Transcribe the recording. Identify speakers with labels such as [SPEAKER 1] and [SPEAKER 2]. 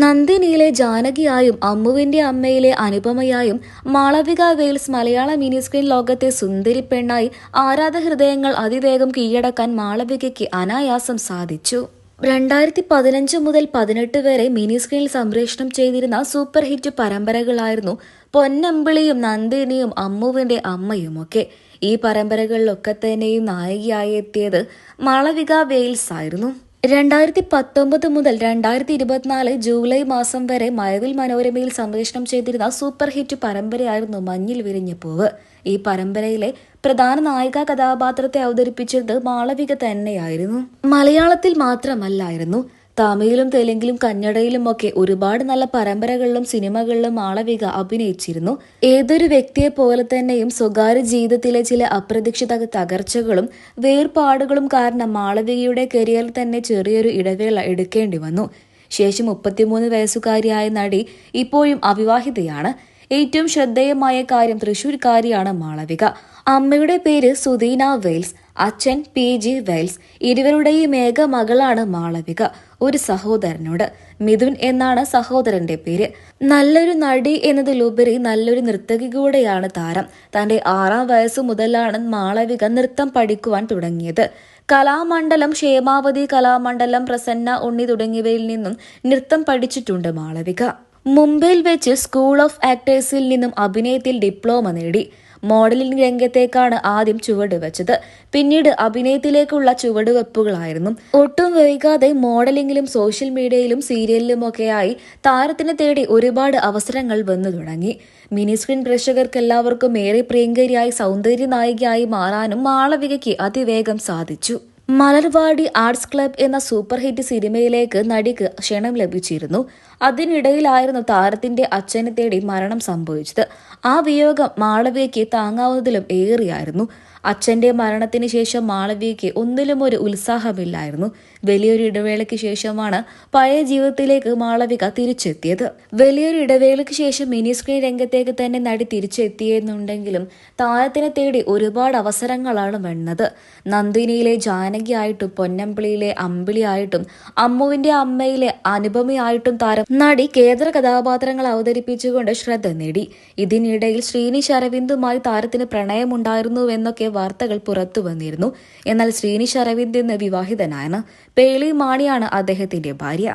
[SPEAKER 1] നന്ദിനിയിലെ ജാനകിയായും അമ്മുവിന്റെ അമ്മയിലെ അനുപമയായും Malavika Wales Malayala mini screen ലോകത്തെ സുന്ദരി പെണ്ണായി ആരാധ ഹൃദയങ്ങൾ അതിവേഗം കീഴടക്കാൻ മാളവികയ്ക്ക് അനായാസം സാധിച്ചു. രണ്ടായിരത്തി പതിനഞ്ച് മുതൽ പതിനെട്ട് വരെ മിനി സ്ക്രീനിൽ സംപ്രേഷണം ചെയ്തിരുന്ന സൂപ്പർ ഹിറ്റ് പരമ്പരകളായിരുന്നു പൊന്നമ്പിളിയും നന്ദിനിയും അമ്മുവിന്റെ അമ്മയുമൊക്കെ. ഈ പരമ്പരകളിലൊക്കെ തന്നെയും നായികയായി എത്തിയത് മാളവിക വെയിൽസ് ആയിരുന്നു. രണ്ടായിരത്തി പത്തൊമ്പത് മുതൽ രണ്ടായിരത്തി ഇരുപത്തിനാല് ജൂലൈ മാസം വരെ മഴവിൽ മനോരമയിൽ സംപ്രേഷണം ചെയ്തിരുന്ന സൂപ്പർ ഹിറ്റ് പരമ്പരയായിരുന്നു മഞ്ഞിൽ വിരിഞ്ഞ പൂവ്. ഈ പരമ്പരയിലെ പ്രധാന നായിക കഥാപാത്രത്തെ അവതരിപ്പിച്ചത് മാളവിക തന്നെയായിരുന്നു. മലയാളത്തിൽ മാത്രമല്ലായിരുന്നു. തമിഴിലും തെലുങ്കിലും കന്നഡയിലും ഒക്കെ ഒരുപാട് നല്ല പരമ്പരകളിലും സിനിമകളിലും മാളവിക അഭിനയിച്ചിരുന്നു. ഏതൊരു വ്യക്തിയെ പോലെ തന്നെയും സ്വകാര്യ ജീവിതത്തിലെ ചില അപ്രതീക്ഷിത തകർച്ചകളും വേർപാടുകളും കാരണം മാളവികയുടെ കരിയറിൽ തന്നെ ചെറിയൊരു ഇടവേള എടുക്കേണ്ടി വന്നു. ശേഷം മുപ്പത്തിമൂന്ന് വയസ്സുകാരിയായ നടി ഇപ്പോഴും അവിവാഹിതയാണ്. ഏറ്റവും ശ്രദ്ധേയമായ കാര്യം തൃശൂർക്കാരിയാണ് മാളവിക. അമ്മയുടെ പേര് സുദീന വെയിൽസ്. അച്ഛൻ പി ജി വെയിൽസ് ഇരുവരുടെയും ഏക മകളാണ് മാളവിക ഒരു സഹോദരനോട്. മിഥുൻ എന്നാണ് സഹോദരന്റെ പേര്. നല്ലൊരു നടി എന്നതിലുപരി നല്ലൊരു നർത്തകി കൂടെയാണ് താരം. തന്റെ ആറാം വയസ്സു മുതലാണ് മാളവിക നൃത്തം പഠിക്കുവാൻ തുടങ്ങിയത്. കലാമണ്ഡലം ക്ഷേമാവതി കലാമണ്ഡലം പ്രസന്ന ഉണ്ണി തുടങ്ങിയവയിൽ നിന്നും നൃത്തം പഠിച്ചിട്ടുണ്ട് മാളവിക. മുംബൈയിൽ വെച്ച് സ്കൂൾ ഓഫ് ആക്ടേഴ്സിൽ നിന്നും അഭിനയത്തിൽ ഡിപ്ലോമ നേടി. മോഡലിംഗ് രംഗത്തേക്കാണ് ആദ്യം ചുവട് വെച്ചത്. പിന്നീട് അഭിനയത്തിലേക്കുള്ള ചുവടുവെപ്പുകളായിരുന്നു ഒട്ടും വൈകാതെ മോഡലിംഗിലും സോഷ്യൽ മീഡിയയിലും സീരിയലിലുമൊക്കെയായി താരത്തിന് തേടി ഒരുപാട് അവസരങ്ങൾ വന്നു തുടങ്ങി. മിനി സ്ക്രീൻ പ്രേക്ഷകർക്ക് എല്ലാവർക്കും ഏറെ പ്രിയങ്കരിയായി സൗന്ദര്യ നായികയായി മാറാനും മാളവികയ്ക്ക് അതിവേഗം സാധിച്ചു. മലർവാടി ആർട്സ് ക്ലബ് എന്ന സൂപ്പർ ഹിറ്റ് സിനിമയിലേക്ക് നടിക്ക് ക്ഷണം ലഭിച്ചിരുന്നു. അതിനിടയിലായിരുന്നു താരത്തിന്റെ അച്ഛനെ തേടി മരണം സംഭവിച്ചത്. ആ വിയോഗം മാളവിയയ്ക്ക് താങ്ങാവുന്നതിലും ഏറിയായിരുന്നു. അച്ഛന്റെ മരണത്തിന് ശേഷം മാളവികയ്ക്ക് ഒന്നിലും ഒരു ഉത്സാഹമില്ലായിരുന്നു. വലിയൊരു ഇടവേളയ്ക്ക് ശേഷമാണ് പഴയ ജീവിതത്തിലേക്ക് മാളവിക തിരിച്ചെത്തിയത്. വലിയൊരു ഇടവേളയ്ക്ക് ശേഷം മിനി സ്ക്രീൻ രംഗത്തേക്ക് തന്നെ നടി തിരിച്ചെത്തിയെന്നുണ്ടെങ്കിലും താരത്തിനെ തേടി ഒരുപാട് അവസരങ്ങളാണ് വന്നത്. നന്ദിനിയിലെ ജാനകിയായിട്ടും പൊന്നമ്പിളിയിലെ അമ്പിളിയായിട്ടും അമ്മുവിന്റെ അമ്മയിലെ അനുപമയായിട്ടും താരം നടി കേന്ദ്ര കഥാപാത്രങ്ങൾ അവതരിപ്പിച്ചുകൊണ്ട് ശ്രദ്ധ നേടി. ഇതിനിടയിൽ ശ്രീനിഷ് അരവിന്ദുമായി താരത്തിന് പ്രണയമുണ്ടായിരുന്നുവെന്നൊക്കെ വാർത്തകൾ പുറത്തു വന്നിരുന്നു. എന്നാൽ ശ്രീനിഷ് അരവിന്ദ് എന്ന വിവാഹിതനാണ് പേളി മാണിയാണ് അദ്ദേഹത്തിന്റെ ഭാര്യ.